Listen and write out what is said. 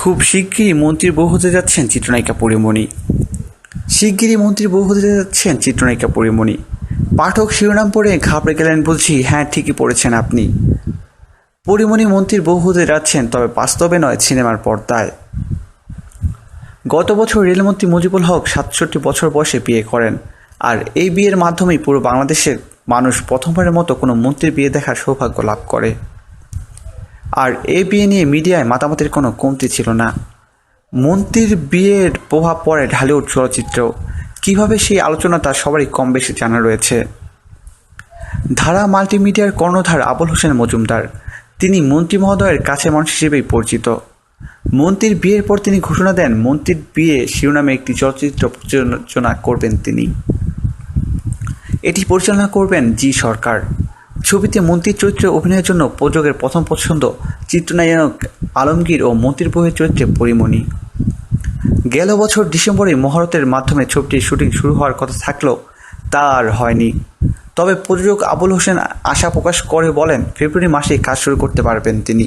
খুব শিগগিরই মন্ত্রীর বউ হতে যাচ্ছেন চিত্রনায়িকা পরিমণি। শিগগিরই মন্ত্রীর বউ হতে যাচ্ছেন চিত্রনায়িকা পরিমণি। পাঠক শিরোনাম পড়ে ঘাবড়ে গেলেন বলছি হ্যাঁ ঠিকই পড়েছেন আপনি। পরিমণি মন্ত্রীর বউ হতে যাচ্ছেন, তবে বাস্তবে নয়, সিনেমার পর্দায়। গত বছর রেলমন্ত্রী মুজিবুল হক সাতষট্টি বছর বয়সে বিয়ে করেন, আর এই বিয়ের মাধ্যমেই পুরো বাংলাদেশের মানুষ প্রথমবারের মতো কোনো মন্ত্রীর বিয়ে দেখার সৌভাগ্য লাভ করে। আর এ বিয়ে নিয়ে মিডিয়ায় মাতামাতির কোনো কমতি ছিল না। মন্ত্রীর বিয়ের প্রভাব পড়ে ঢালিউড চলচ্চিত্র। কীভাবে সেই আলোচনা তা সবারই কম বেশি জানা রয়েছে। ধারা মাল্টিমিডিয়ার কর্ণধার আবুল হোসেন মজুমদার। তিনি মন্ত্রী মহোদয়ের কাছে মানুষ হিসেবেই পরিচিত। মন্ত্রীর বিয়ের পর তিনি ঘোষণা দেন, মন্ত্রীর বিয়ে শিরোনামে একটি চলচ্চিত্র প্রযোজনা করবেন তিনি। এটি পরিচালনা করবেন জি সরকার। ছবিতে মন্ত্রীর চরিত্রে অভিনয়ের জন্য প্রযোগের প্রথম পছন্দ চিত্রনায়ক, আলমগীর ও মন্ত্রীর বইয়ের চরিত্রে পরিমণি। গেল বছর ডিসেম্বরে মহারতের মাধ্যমে ছবিটির শুটিং শুরু হওয়ার কথা থাকলেও তা আর হয়নি। তবে প্রযোজক আবুল হোসেন আশা প্রকাশ করে বলেন, ফেব্রুয়ারি মাসেই কাজ শুরু করতে পারবেন তিনি।